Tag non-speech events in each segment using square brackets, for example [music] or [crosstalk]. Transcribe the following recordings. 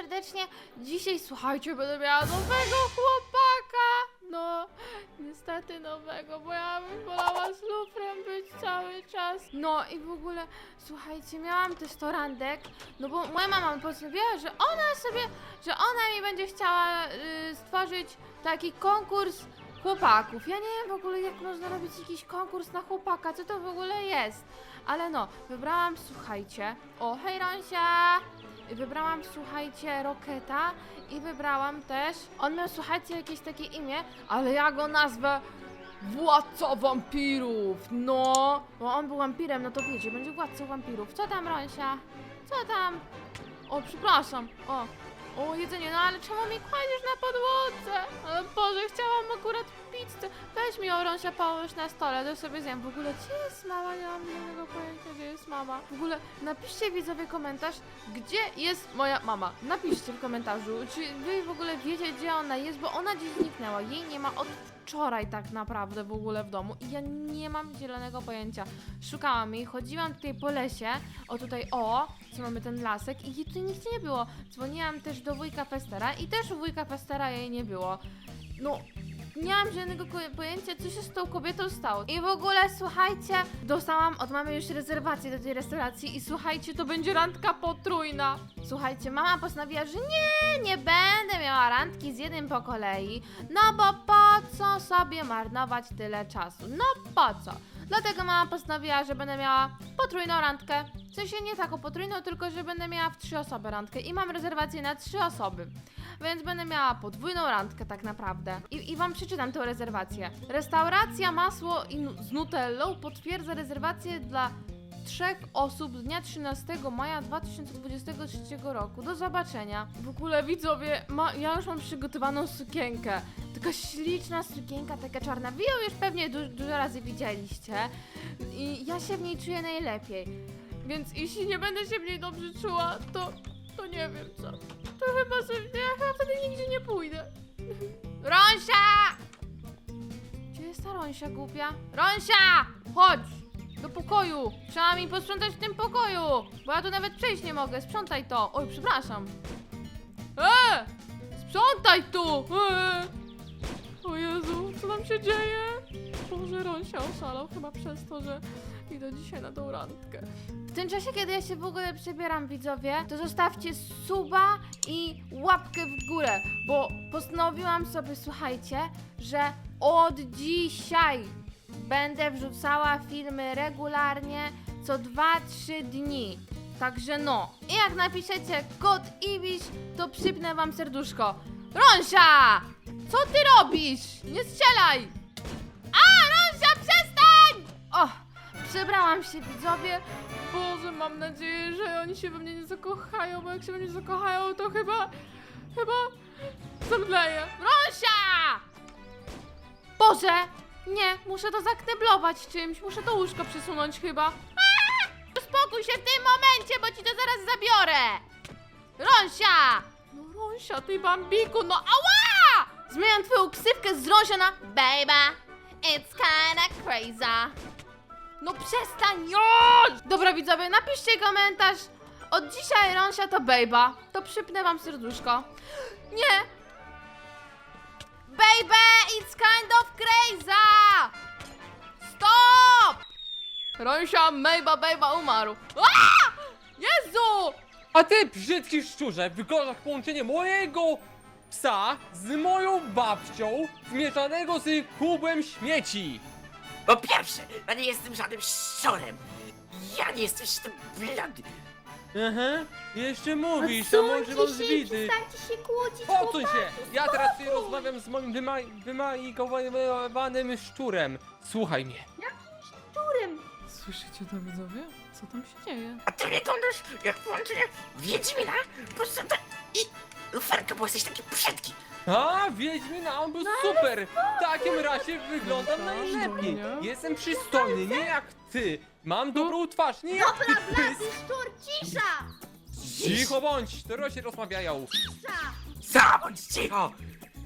serdecznie. Dzisiaj, słuchajcie, będę miała nowego chłopaka. No, niestety nowego, bo ja bym wolała z lufrem być cały czas. No i w ogóle, słuchajcie, miałam też to randek, no bo moja mama postanowiła, że ona sobie, że ona mi będzie chciała y, stworzyć taki konkurs chłopaków. Ja nie wiem w ogóle, jak można robić jakiś konkurs na chłopaka, co to w ogóle jest. Ale no, wybrałam, słuchajcie, o hej Ronsia! Wybrałam, słuchajcie, Roketa i wybrałam też, on miał, słuchajcie, jakieś takie imię, ale ja go nazwę Władca Wampirów, no! Bo on był wampirem, no to wiecie, będzie Władcą Wampirów. Co tam, Ronsia? Co tam? O, przepraszam, o. O, jedzenie, no ale czemu mi kładziesz na podłodze? Ale Boże, chciałam akurat pizzę. Weź mi orąsia połóż na stole, to sobie zjem. W ogóle, gdzie jest mama? Nie mam żadnego pojęcia, gdzie jest mama. W ogóle, napiszcie widzowie komentarz, gdzie jest moja mama. Napiszcie w komentarzu, czy wy w ogóle wiecie, gdzie ona jest, bo ona gdzieś zniknęła. Jej nie ma od wczoraj tak naprawdę w ogóle w domu i ja nie mam zielonego pojęcia. Szukałam jej, chodziłam tutaj po lesie, o tutaj, o, co mamy ten lasek i jej tutaj nigdzie nie było. Dzwoniłam też do wujka Festera i też u wujka Festera jej nie było. No, nie mam żadnego pojęcia, co się z tą kobietą stało. I w ogóle, słuchajcie, dostałam od mamy już rezerwację do tej restauracji i słuchajcie, to będzie randka potrójna. Słuchajcie, mama postanowiła, że nie, nie będę miała randki z jednym po kolei, no bo po co sobie marnować tyle czasu? No po co? Dlatego mama postanowiła, że będę miała potrójną randkę. W sensie nie taką potrójną, tylko że będę miała w trzy osoby randkę i mam rezerwację na trzy osoby. Więc będę miała podwójną randkę tak naprawdę. I, I wam przeczytam tę rezerwację. Restauracja Masło i z Nutellą potwierdza rezerwację dla trzech osób z dnia 13 maja 2023 roku. Do zobaczenia. W ogóle widzowie, ma, ja już mam przygotowaną sukienkę. Taka śliczna sukienka, taka czarna. Wy ją już pewnie du dużo razy widzieliście. I ja się w niej czuję najlepiej. Więc jeśli nie będę się w niej dobrze czuła, to, to nie wiem co. To chyba sobie, ja chyba wtedy nigdzie nie pójdę. Rąsia! Gdzie jest ta Rąsia głupia? Rąsia! Chodź! Do pokoju! Trzeba mi posprzątać w tym pokoju! Bo ja tu nawet przejść nie mogę. Sprzątaj to! Oj, przepraszam. E! Sprzątaj tu! E! O Jezu, co tam się dzieje? Boże, Rąsia oszalał chyba przez to, że idę dzisiaj na tą randkę. W tym czasie, kiedy ja się w ogóle przebieram, widzowie, to zostawcie suba i łapkę w górę, bo postanowiłam sobie, słuchajcie, że od dzisiaj będę wrzucała filmy regularnie co 2-3 dni. Także no, i jak napiszecie kod IBIS, to przypnę wam serduszko. Rąsia! Co ty robisz? Nie strzelaj! A, Rąsia, przestań! O, przebrałam się, widzowie. Boże, mam nadzieję, że oni się we mnie nie zakochają, bo jak się we mnie zakochają, to chyba, chyba zemdleję. Rąsia! Boże! Nie, muszę to zakneblować czymś, muszę to łóżko przesunąć chyba. Uspokój się w tym momencie, bo ci to zaraz zabiorę! Rąsia! No Rąsia, ty bambiku, no ała! Zmieniam twoją ksywkę z Rąsia na Baby, it's kinda crazy. No przestań już! Dobra widzowie, napiszcie komentarz. Od dzisiaj Rąsia to Bejba. To przypnę wam serduszko. Nie! Baby, it's kind of crazy! Stop! Rąsia, Mejba, Bejba umarł. Jezu! A ty, brzydki szczurze, wyglądasz jak połączenie mojego psa z moją babcią zmieszanego z kubłem śmieci. Po pierwsze, ja nie jestem żadnym szczurem. Ja nie jestem jeszcze blady. Aha, jeszcze mówisz, a może mam zwidy. Przestańcie się kłócić, Pocuń się! chłopaki, Ja teraz tutaj spokój. rozmawiam z moim wyma- wymajkowanym szczurem. Słuchaj mnie. Szczurem. Słyszycie to widzowie? Co tam się dzieje? A ty wyglądasz jak połączenie Wiedźmina, Brusata i Luferka, bo jesteś taki brzydki. A, Wiedźmina, on był super! W takim razie wyglądam najlepiej. Jestem przystojny, nie jak ty. Mam dobrą twarz, nie jak ty, Blady pys. szczur, cisza! Cicho bądź, to się rozmawiają. Cisza! Zabądź cicho!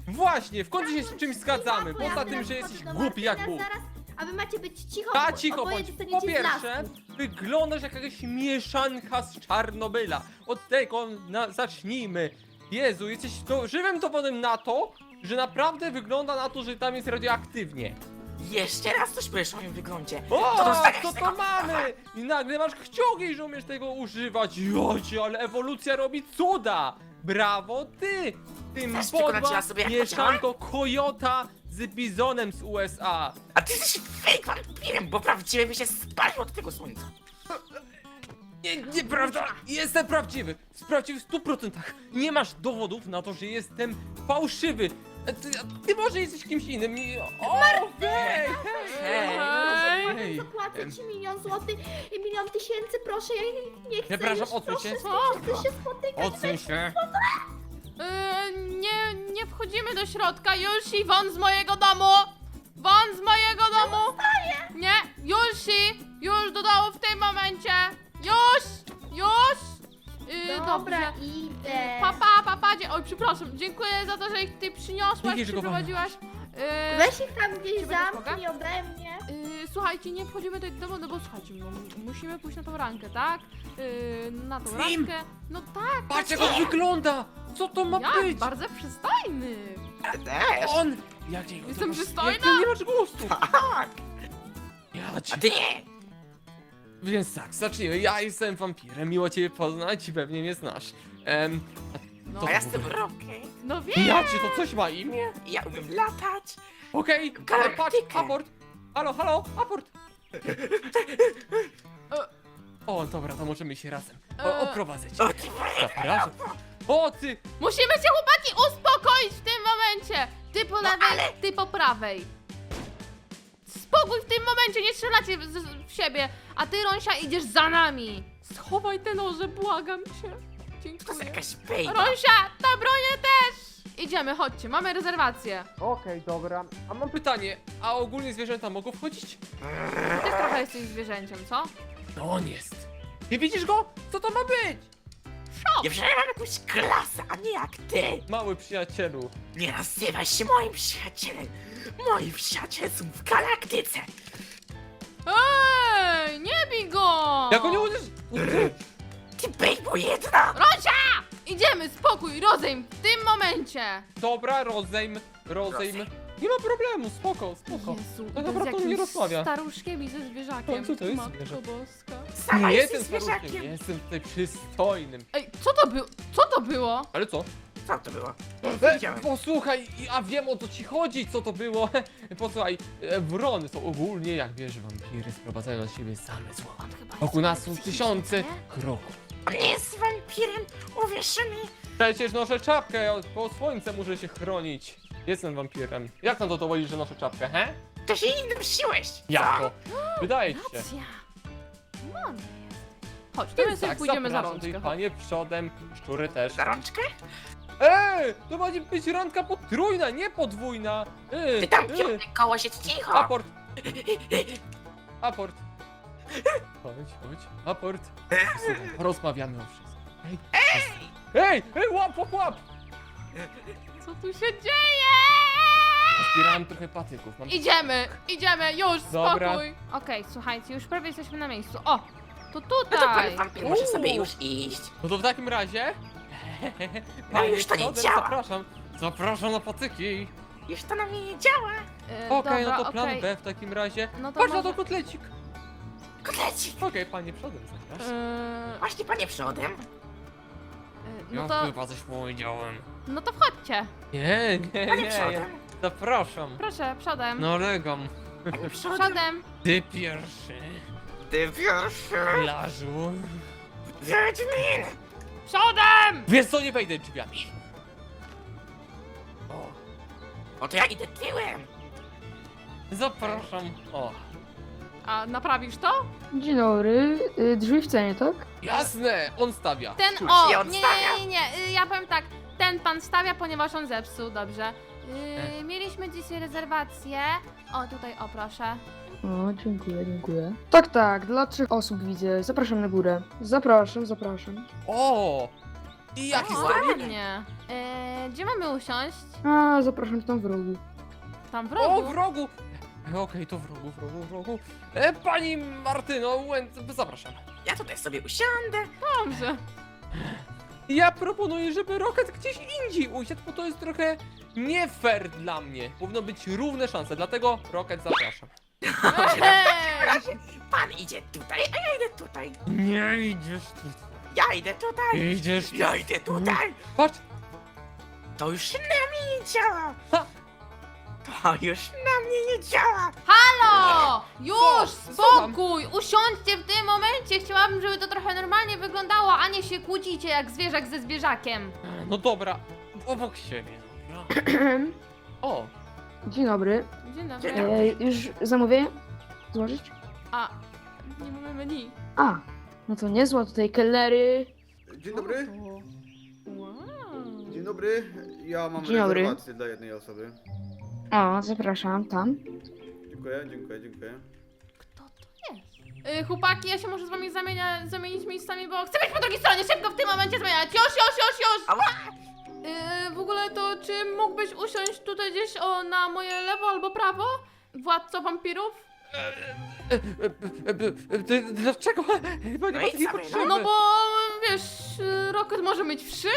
Właśnie, w końcu się z czymś zgadzamy. Cicho, Poza ja tym, że jesteś do głupi jak Bóg. Zaraz, a wy macie być cicho, Ta bo cicho oboje bądź. Po pierwsze, wyglądasz jak jakaś mieszanka z Czarnobyla. Od tego na, zacznijmy. Jezu, jesteś to, żywym dowodem na to, że naprawdę wygląda na to, że tam jest radioaktywnie. Jeszcze raz coś powiesz o moim wyglądzie. O, To dostaniesz co tego. to mamy? I nagle masz kciuki, że umiesz tego używać. Jocie, ale ewolucja robi cuda. Brawo ty! Tym przekonać podła ja sobie, jak to mieszanko kojota z bizonem z USA. A ty jesteś fake wampirem, bo prawdziwy by się spalił od tego słońca. Nie, nieprawda! Jestem prawdziwy! Sprawdziwy w stu procentach. Nie masz dowodów na to, że jestem fałszywy. A Ty, a ty może jesteś kimś innym. Nie- O, hej, hej, Hej. hej. Zapłacę ci milion złotych i milion tysięcy, proszę, ja nie, nie chcę Przepraszam, już, odsuń proszę, się. nie chcę się spotykać. Odsuń się. Yy, nie, nie wchodzimy do środka, Julsi, won z mojego domu! Won z mojego domu! Nie, Julsi, już do domu w tym momencie! Już! Już! Yy, Dobra, dobrze. idę. Papa, papa, dzie- oj przepraszam, dziękuję za to, że ich ty przyniosłaś, Widzisz, że go przyprowadziłaś. Yy, Weź ich tam gdzieś Czy będziesz zamknij ode mnie. Yy, słuchajcie, nie wchodzimy do domu, no bo słuchajcie, no, musimy pójść na tą rankę, tak? Yy, na tą Slim! rankę. No tak, Patrz jak on wygląda! Co to ma jak? być? Bardzo przystojny. Ja też. On! Jak Jestem to- przystojna? Jak ty nie masz gustu! Tak. Ja cię... A ty nie. Więc tak, zacznijmy. Ja jestem wampirem, miło ciebie poznać i pewnie mnie znasz. Em, No, To A ja jestem. Rocky. no wiem. ja cię to coś ma imię? Ja umiem latać. Okej, okay, Galaktykę. patrz, aport! Halo, halo, aport! O, dobra, to możemy się razem. O, E. oprowadzę cię. O, ty Zapraszam. O, ty! Musimy się chłopaki uspokoić w tym momencie. Ty po lewej, ty po prawej. Spokój w tym momencie, nie strzelacie w, z- w siebie. A ty, Rąsia, idziesz za nami. Schowaj te noże, błagam cię. To jest Dziękuję. jakaś bejba. Rąsia, ta bronię też! Idziemy, chodźcie, mamy rezerwację. Okej, dobra. A mam pytanie, a ogólnie zwierzęta mogą wchodzić? Ty też trochę jesteś zwierzęciem, co? No on jest. Ty widzisz go? Co to ma być? Ja mam jakąś klasę, a nie jak ty. Mały przyjacielu. Nie nazywaj się moim przyjacielem. Moi przyjaciele są w galaktyce. Ej, nie bij go! Jak go nie uderzysz? Ty bejbo jedna. Rąsia! Idziemy, spokój, rozejm, w tym momencie. Dobra, rozejm, rozejm. Nie ma problemu, spoko, spoko. Jezu, Tak naprawdę on nie rozmawia. staruszkiem i ze zwierzakiem. A co to jest Matko boska. Sama Nie jesteś jestem staruszkiem, zwierzakiem. jestem tutaj przystojnym. Ej, co to było? Co to było? Ale co? Co to było? E, Widziałem. posłuchaj, ja wiem o co ci chodzi, co to było. [laughs] Posłuchaj, e, wrony są ogólnie, jak wiesz, wampiry sprowadzają na siebie same zło. On chyba Wokół nas są tysiące kroków. On nie jest wampirem, uwierz mi. Przecież noszę czapkę, od- bo od słońca muszę się chronić. Jestem wampirem. Jak na to dowolisz, że noszę czapkę, he? To się innym siłeś. Jak to? Wydaje ci się. Racja. Chodź, to my sobie Tak, pójdziemy za zapraszam tutaj rączkę. panie przodem, szczury też. Za rączkę? Ej, to ma być randka potrójna, nie podwójna. Ej, Ty tam ej. koło siedź cicho. Aport. Aport. Chodź, chodź. Aport. Słuchaj, porozmawiamy o wszystkim. Ej! Ej! Ej, łap, łap, łap! Co tu się dzieje? Zbierałem trochę patyków. Mam... Idziemy, idziemy, już, Dobra. spokój. Okej, słuchajcie, już prawie jesteśmy na miejscu. O, to No to tutaj. pan wampir może sobie już iść. No to w takim razie... [laughs] No już to nie działa. Zapraszam. Zapraszam na patyki. Już to na mnie nie działa. E, Okej, no to plan okej. B w takim razie. No to Patrz na może- to kotlecik. Kotlecik. Okej, panie przodem zapraszam. E, Właśnie panie przodem. e, no Ja to, chyba coś powiedziałem. No to wchodźcie. Nie, nie, nie. przodem. Zapraszam. Proszę, przodem. No legam. Przodem. Przodem. Ty pierwszy. Ty pierwszy. Plażu. Wiedźmin. Przodem! Wiesz co, nie wejdę drzwiami. O, O to ja idę tyłem. zapraszam. O, A naprawisz to? Dzień dobry, y, drzwi w cenie, tak? jasne, on stawia. Ten, Cóż, o, ja nie, nie, odstawiam. nie, nie, y, ja powiem tak, ten pan stawia, ponieważ on zepsuł, dobrze. Yy, mieliśmy dzisiaj rezerwację. O, tutaj, o proszę. O, dziękuję, dziękuję. Tak, tak, dla trzech osób widzę. Zapraszam na górę. Zapraszam, zapraszam. O, i jaki o, stolik? ładnie. Yy, gdzie mamy usiąść? A, zapraszam tam w rogu. Tam w O, rogu. w rogu. E, Okej, to w rogu, w rogu, w rogu. E, pani Martyno, Łęc, zapraszam. Ja tutaj sobie usiądę. Dobrze. [laughs] Ja proponuję, żeby Rocket gdzieś indziej usiadł, bo to jest trochę nie fair dla mnie. Powinno być równe szanse, dlatego Rocket zapraszam. Ej! Pan idzie tutaj, a ja idę tutaj. Nie idziesz tu. Ja idę tutaj. Idziesz. Ja idę tutaj. Patrz, To już na mnie nie działa. Ha. To już na mnie nie działa. Halo! Już! Co? Spokój! Usiądźcie w tym momencie! Chciałabym, żeby to trochę normalnie wyglądało, a nie się kłócicie jak zwierzak ze zwierzakiem. no dobra, obok siebie. dobra. [clears throat] O, Dzień dobry. Dzień dobry. Dzień dobry. E, już zamówienie? Złożyć? A, nie mamy menu. A, no to niezła tutaj kelnery. Dzień dobry. Wow. Dzień dobry. Ja mam Dzień dobry. rezerwację dla jednej osoby. O, zapraszam tam. Dziękuję, dziękuję, dziękuję. Kto to jest? Y, chłopaki, ja się może z wami zamienia, zamienić miejscami, bo chcę być po drugiej stronie, szybko w tym momencie zmieniać. Już, już, już, już! Ała. Y, w ogóle to, czy mógłbyś usiąść tutaj gdzieś o, na moje lewo albo prawo? Władco wampirów? e, e, e, e, dlaczego? Chyba nie No ma i takiej co my, potrzeby. No bo, wiesz, y, Rocket może mieć wszy?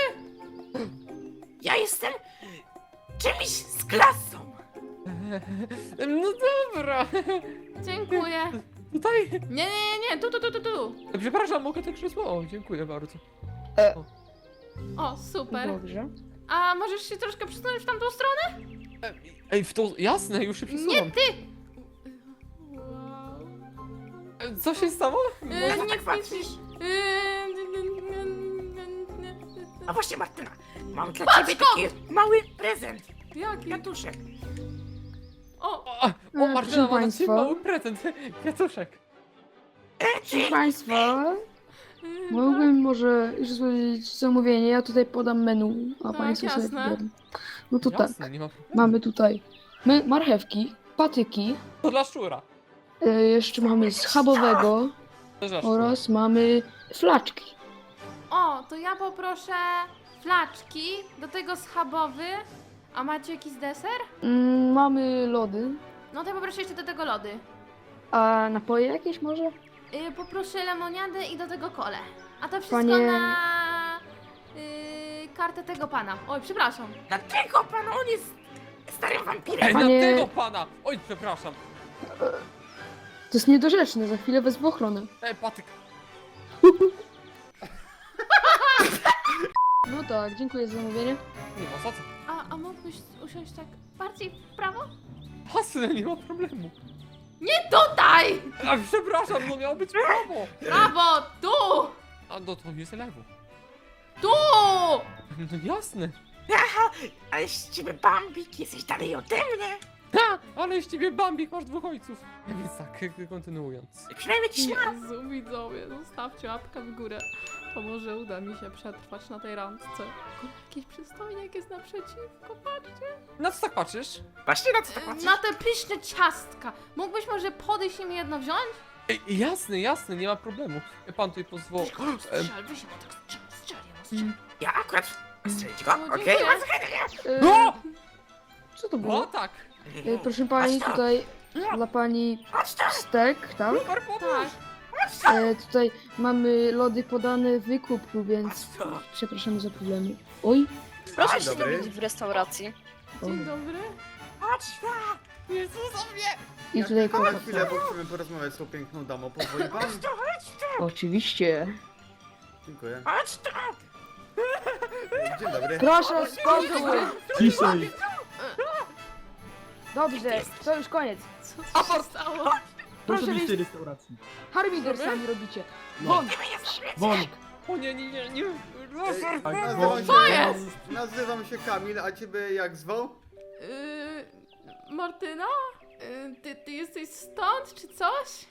Ja jestem czymś z klasą. No dobra, Dziękuję. tutaj. Nie, nie, nie, nie, tu, tu, tu, tu, tu. Przepraszam, mogę te krzesło? O, dziękuję bardzo. O, super. Dobrze. A możesz się troszkę przesunąć w tamtą stronę? Ej, w to, jasne, już się Nie, przesuwam. ty! Wow. E, Co się stało? Y, co nic, tak patrzysz? A właśnie Martyna, mam dla ciebie to! taki mały prezent. Jaki? Kwiatuszek. O, O, o proszę Martyna ma na ciebie państwa. mały prezent. [laughs] Kwiatuszek. E, Proszę. Państwa, y, mógłbym może już złożyć zamówienie. Ja tutaj podam menu, a Tak, Państwo sobie jasne. wybiorą. No to tak, Jasne, nie ma problemu. mamy tutaj marchewki, patyki, To dla szczura. e, jeszcze mamy schabowego To dla szczura. oraz mamy flaczki. O, to ja poproszę flaczki, do tego schabowy. A macie jakiś deser? Mm, mamy lody, No to ja poproszę jeszcze do tego lody. a napoje jakieś może? Y, poproszę lemoniadę i do tego kole. A to wszystko Panie- na y, kartę tego pana. Oj, przepraszam. Dlatego pan on jest starym Ej, wampirem. na Panie- tego pana! Oj, przepraszam. To jest niedorzeczne, za chwilę wezmę ochronę. Ej, patyk. [laughs] No tak, dziękuję za zamówienie. Nie ma za co. Mógłbyś usiąść tak bardziej w prawo? Jasne, nie ma problemu. Nie tutaj! A, przepraszam, no miało być prawo. Prawo, tu! A no to jest lewo. Tu! No jasne. Aha, ale z ciebie Bambik, jesteś dalej ode mnie. Ha, ale z ciebie Bambik masz dwóch ojców. Więc tak, kontynuując. Przynajmniej ci śmiał. Jezu, widzowie, zostawcie łapkę w górę. To może uda mi się przetrwać na tej randce. Kurwa, Jakiś przystojniak jest naprzeciwko, patrzcie. Na co tak patrzysz? Właśnie na co tak patrzysz? Na te pyszne ciastka. Mógłbyś może podejść i mi jedno wziąć? Ej, jasne, jasne, nie ma problemu. Pan tutaj pozwoli. Strzel, weź mu tak strzel, strzel, jemu strzel. Ja akurat strzelić go, O, okej? dziękuję. E, No! co to O było? tak! E, proszę pani, tutaj dla pani stek, tak? Tak. E, tutaj mamy lody podane w wykupku, więc przepraszamy za problemy. Oj, Proszę się dobry. dowiedzieć w restauracji. Dzień dobry. I tutaj Na kocha. chwilę, bo chcemy porozmawiać z tą piękną damą. Pozwoli pan? Chodź tu, chodź tu. Oczywiście. Dziękuję. Chodź tu. Dzień dobry. Proszę spokój. Ciszej! Dobrze, to już koniec. Co się stało? Proszę Proszę wyjść z tej restauracji. Harbinger sami robicie. No. Won! Won! O nie, nie, nie, nie. Tak, się, nazywam się Kamil, a ciebie jak zwał? Yy, Martyna? Yy, ty, ty jesteś stąd, czy coś?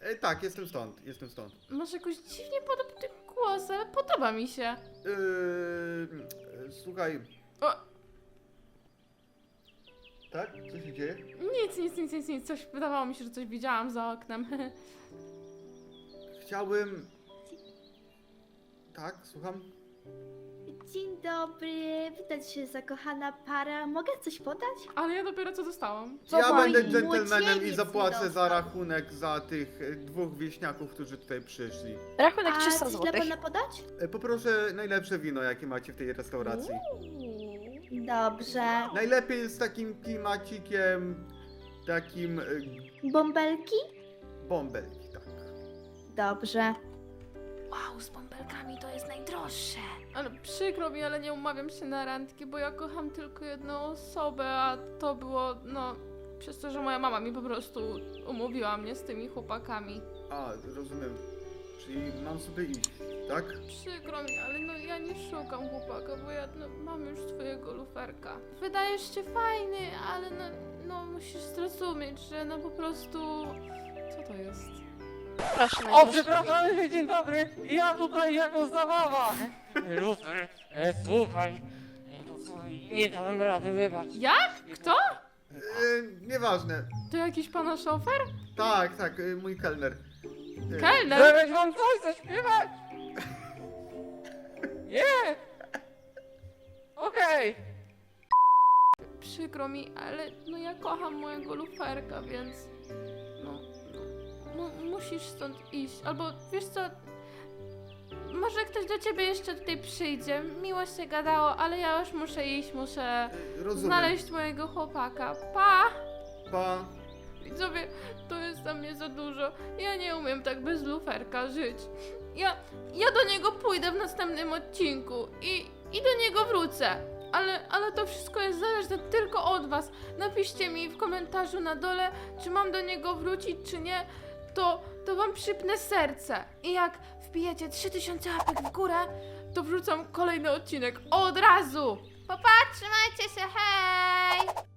E, tak, jestem stąd, jestem stąd. Masz jakoś dziwnie podobny głos, ale podoba mi się. Yy, słuchaj. O. Tak? Co się dzieje? Nic, nic, nic, nic, nic. Coś wydawało mi się, że coś widziałam za oknem. Chciałbym... Tak, słucham? Dzień dobry, widać się zakochana para. Mogę coś podać? Ale ja dopiero co dostałam. Co ja pani? będę dżentelmenem i Młodzieniec zapłacę za dostał. rachunek za tych e, dwóch wieśniaków, którzy tutaj przyszli. Rachunek A 300 coś dla zł. pana podać? E, Poproszę najlepsze wino, jakie macie w tej restauracji. Dobrze. Najlepiej z takim klimacikiem, takim e, Bąbelki? bąbelki, tak. Dobrze. Wow, z bąbelkami to jest najdroższe. Ale przykro mi, ale nie umawiam się na randki, bo ja kocham tylko jedną osobę, a to było, no, przez to, że moja mama mi po prostu umówiła mnie z tymi chłopakami. A, rozumiem. Czyli mam sobie iść, tak? Przykro mi, ale no ja nie szukam chłopaka, bo ja no, mam już swojego luferka. Wydajesz się fajny, ale no, no musisz zrozumieć, że no po prostu... Co to jest? Proszę, O, przepraszam, dzień dobry. Ja tutaj jako zabawa. Lufer, e, słuchaj. e, Nie dałem rady, wybacz. Jak? Kto? E, nieważne. To jakiś pana szofer? Tak, tak, e, mój kelner. E, Kelner? Żebyś wam coś zaśpiewać. Nie. Okej. Przykro mi, ale no ja kocham mojego luferka, więc no, no mu, musisz stąd iść. Albo wiesz co, może ktoś do ciebie jeszcze tutaj przyjdzie. Miło się gadało, ale ja już muszę iść, muszę Rozumiem. znaleźć mojego chłopaka. Pa! Pa. Widzowie, to jest dla mnie za dużo. Ja nie umiem tak bez luferka żyć. Ja, ja do niego pójdę w następnym odcinku i, i do niego wrócę. Ale, ale to wszystko jest zależne tylko od was. Napiszcie mi w komentarzu na dole, czy mam do niego wrócić, czy nie. To, to wam przypnę serce. I jak wbijecie 3000 łapek w górę, to wrzucam kolejny odcinek od razu. Popatrzcie, trzymajcie się, hej!